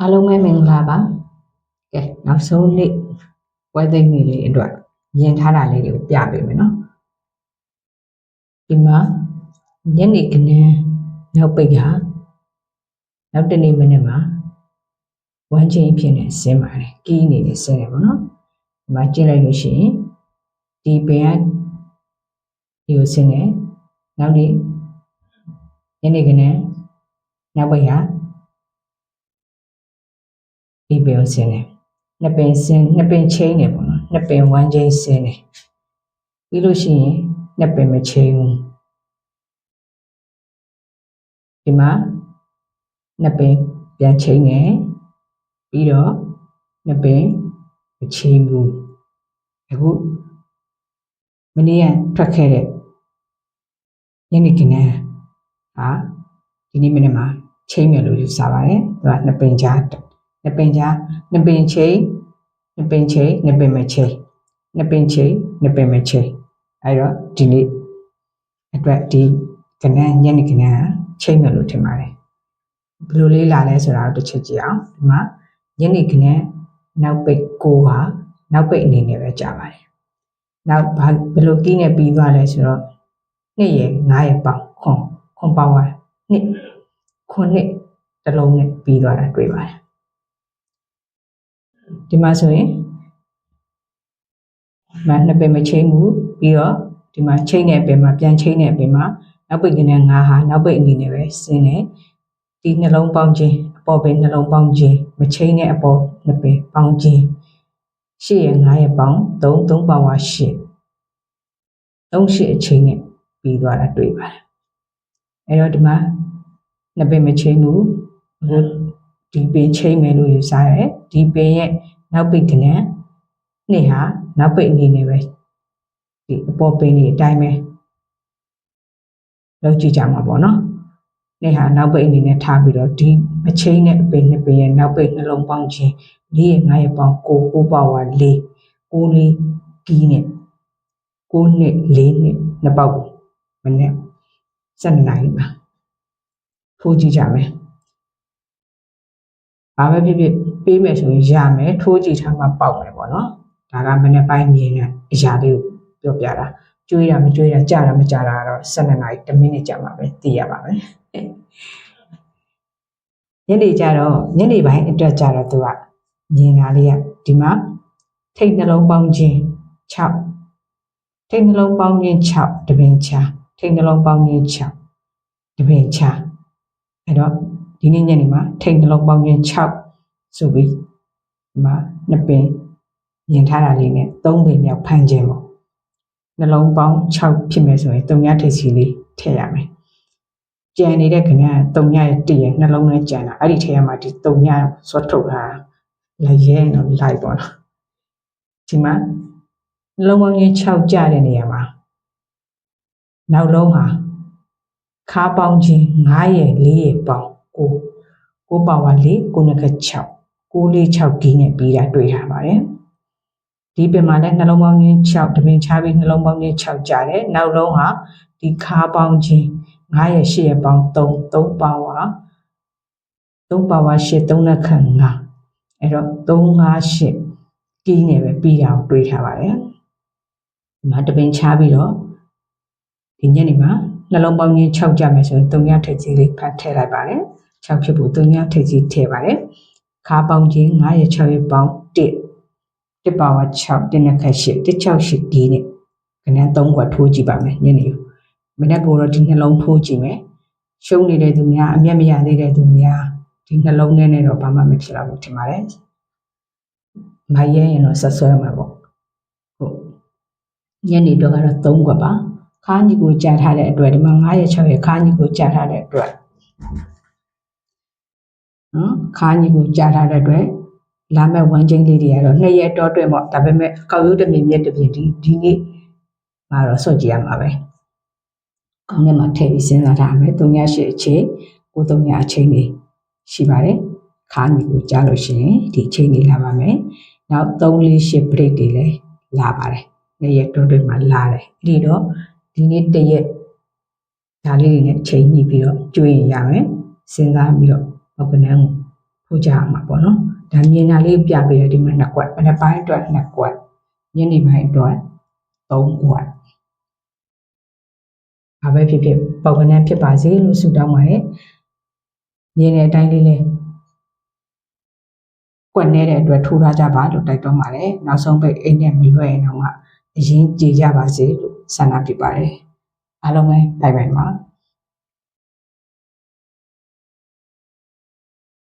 အားလုံးပဲမင်္ဂလာပါကဲနောက်ဆုံးနေ့ဝဲသိမ်းနေလေးအတွက်မြင်ထားတာလေးတွေကိုပြပေးမယ်နော်ဒီမှာညနေခင်းနောက်ပိတ်ဟာနောက်တနေ့မနေ့မှာဝမ်းချင်းဖြစ်နေဆင်းပါတယ်ကီးနေနေဆင်းတယ်ပေါ့နော်ဒီမှာကြည့်လိုက်လို့ရှိရင်ဒီပင်ကဒီကိုဆင်းတယ်နောက်နေ့ညနေခင်းနောက်ပိတ်ဟာ ဒီပင်ကိုဆင်းတယ်နှစ်ပင်ဆင်းနှစ်ပင်ချင်းတယ်ပေါ့နော်နှစ်ပင်ဝမ်းချင်းဆင်းတယ်ပြီးလို့ရှိရင်နှစ်ပင်မချင်းဘူးဒီမှာနှစ်ပင်ပြန်ချင်းတယ်ပြီးတော့နှစ်ပင်မချင်းဘူးအခုမနေ့ကထွက်ခဲ့တဲ့ညနေခင်းဟာဒီနေ့မနေ့မှာချင်းမယ်လို့ယူဆပါတယ်သူကနှစ်ပင်ကြား နှစ်ပင်ကြားနှစ်ပင်ချိန်နှစ်ပင်ချိန်နှစ်ပင်မချိန်နှစ်ပင်ချိန်နှစ်ပင်မချိန်အဲတော့ဒီနေ့အတွက်ဒီကနန်းညနေကနန်းချိန်မယ်လို့ထင်ပါတယ်ဘယ်လိုလေးလာလဲဆိုတာကိုတစ်ချက်ကြည့်အောင်ဒီမှာညနေကနန်းနောက်ပိတ်ကိုဟာနောက်ပိတ်အနေနဲ့ပဲကြာပါတယ်နောက်ဘာဘယ်လိုကင်းနေပြီးသွားလဲဆိုတော့နှစ်ရယ်ငါးရယ်ပေါင်ခွန်ခွန်ပေါင်ပါနှစ်ခွန်နှစ်တစ်လုံးနဲ့ပြီးသွားတာတွေ့ပါတယ် ဒီမှာဆိုရင်မနှစ်ပင်မချိန်ဘူးပြီးတော့ဒီမှာချိန်တဲ့အပင်မှာပြန်ချိန်တဲ့အပင်မှာနောက်ပိတ်ကနေငါဟာနောက်ပိတ်အနေနဲ့ပဲဆင်းတယ်ဒီနှလုံးပေါင်းခြင်းအပေါ်ပင်နှလုံးပေါင်းခြင်းမချိန်တဲ့အပေါ်နှစ်ပင်ပေါင်းခြင်းရှေ့ရငါးရပေါင်း3 3ပေါင်းဝရှေ့3ရှေ့အချိန်နဲ့ပြီးသွားတာတွေ့ပါတယ်အဲတော့ဒီမှာနှစ်ပင်မချိန်ဘူးဒီပင်ချိန်မယ်လို့ယူဆရတယ်ဒီပင်ရဲ့ နောက်ပိတ်ကနန်းနှစ်ဟာနောက်ပိတ်အနေနဲ့ပဲဒီအပေါ်ပင်တွေအတိုင်းပဲလောက်ကြည့်ကြမှာပေါ့နော်နှစ်ဟာနောက်ပိတ်အနေနဲ့ထားပြီးတော့ဒီအချိန်နဲ့အပင်နှစ်ပင်ရဲ့နောက်ပိတ်နှလုံးပေါင်းခြင်းလေးရဲ့ငါးရဲ့ပေါင်းကိုကိုပါဝါလေးကိုလေးကီးနဲ့ကိုနှစ်လေးနှစ်နှစ်ပေါက်ကိုမနဲ့စက်နိုင်ပါထိုးကြည့်ကြမယ်ဘာပဲဖြစ်ဖြစ် ပေးမယ်ဆိုရင်ရမယ်ထိုးကြည့်ထားမှပေါက်မယ်ပေါ့နော်ဒါကမနေ့ပိုင်းမြင်တဲ့အရာလေးကိုပြောပြတာကျွေးတာမကျွေးတာကြာတာမကြာတာကတော့12နာရီ10မိနစ်ကြာမှပဲသိရပါမယ်ညနေကျတော့ညနေပိုင်းအတွက်ကျတော့သူကမြင်တာလေးကဒီမှာထိတ်နှလုံးပေါင်းခြင်း6ထိတ်နှလုံးပေါင်းခြင်း6တပင်ချာထိတ်နှလုံးပေါင်းခြင်း6တပင်ချာအဲ့တော့ဒီနေ့ညနေမှာထိတ်နှလုံးပေါင်းခြင်း6 ဆိုပြီးဒီမှာနှစ်ပင်မြင်ထားတာလေးနဲ့3ပင်မြောက်ဖမ်းခြင်းပေါ့နှလုံးပေါင်း6ဖြစ်မယ်ဆိုရင်3ညထိပ်စီလေးထည့်ရမယ်ကြံနေတဲ့ခဏ3ညရဲ့တည့်ရဲ့နှလုံးနဲ့ကြံတာအဲ့ဒီထဲမှာဒီ3ညဆွတ်ထုတ်တာလည်းရဲတော့လိုက်ပေါ့နော်ဒီမှာနှလုံးပေါင်းခြင်း6ကြတဲ့နေရာမှာနောက်လုံးဟာခါပေါင်းခြင်း9ရဲ့4ရဲ့ပေါင်း9 9ပါဝါ4 9နခ6 946ဂီးနဲ့ပြီးတာတွေ့ထားပါတယ်ဒီပင်မှာလည်းနှလုံးပေါင်းခြင်း6တပင်ချပြီးနှလုံးပေါင်းခြင်း6ကြတယ်နောက်လုံးဟာဒီခါပေါင်းခြင်း9ရဲ့8ရဲ့ပေါင်း3 3ပါဝါ3ပါဝါ8 3နခ5အဲ့တော့358ကီးနဲ့ပဲပြီးတာကိုတွေ့ထားပါတယ်ဒီမှာတပင်ချပြီးတော့ဒီညနေမှာနှလုံးပေါင်းခြင်း6ကြမယ်ဆိုရင်3ညထိပ်ကြီးလေးဖတ်ထည့်လိုက်ပါတယ်6ဖြစ်ဖို့3ညထိပ်ကြီးထည့်ပါတယ် ခါပေါင်းခြင်း9ရဲ့6ရဲ့ပေါင်း1 1ပါဝါ6တင်းနဲ့ခက်8 168ဒီနဲ့ခဏ3ကွာထိုးကြည့်ပါမယ်ညနေမနေ့ကတော့ဒီနှလုံးထိုးကြည့်မယ်ရှုံးနေတဲ့သူများအမျက်မရသေးတဲ့သူများဒီနှလုံးထဲနဲ့တော့ဘာမှမဖြစ်တော့ဘူးထင်ပါတယ်မရဲရင်တော့ဆက်ဆွဲမှာပေါ့ဟုတ်ညနေတော့ကတော့3ကွာပါခါးကြီးကိုကြာထားတဲ့အတွက်ဒီမှာ9ရက်6ရက်ခါးကြီးကိုကြာထားတဲ့အတွက် နော်ခါးကြီးကိုကြာထားတဲ့အတွက်လာမဲ့ဝမ်းချင်းလေးတွေကတော့နှစ်ရက်တော့တွင်ပေါ့ဒါပေမဲ့ကောက်ရုပ်တစ်မြင်မြက်တစ်ပြင်းဒီဒီနေ့မှာတော့စွတ်ကြည့်ရမှာပဲကောင်းထဲမှာထည့်ပြီးစဉ်းစားထားမယ်3ည8အချိန်ကို3ညအချိန်နေရှိပါတယ်ခါးကြီးကိုကြားလို့ရှိရင်ဒီအချိန်လေးလာပါမယ်နောက်3 4 8 break တွေလည်းလာပါတယ်နှစ်ရက်တော့တွင်မှာလာတယ်အဲ့ဒီတော့ဒီနေ့တရက်ဒါလေးတွေနဲ့ချိန်ညှိပြီးတော့ကျွေးရမယ်စဉ်းစားပြီးတော့ဘု ကနန်းကိုထိုးကြရမှာပေါ့နော်ဒါမြင်တာလေးပြပေးတယ်ဒီမှာနှစ်ကွက်မနေ့ပိုင်းအတွက်နှစ်ကွက်ညနေပိုင်းအတွက်သုံးကွက်ဘာပဲဖြစ်ဖြစ်ပေါက်ကနန်းဖြစ်ပါစေလို့ဆုတောင်းပါတယ်မြင်တဲ့အတိုင်းလေးလေးကွက်နေတဲ့အတွက်ထိုးထားကြပါလို့တိုက်တွန်းပါတယ်နောက်ဆုံးပိတ်အိတ်နဲ့မလွယ်ရင်တော့မှအရင်ကြည်ကြပါစေလို့ဆန္ဒပြုပါတယ်အားလုံးပဲဘိုင်ဘိုင်ပါ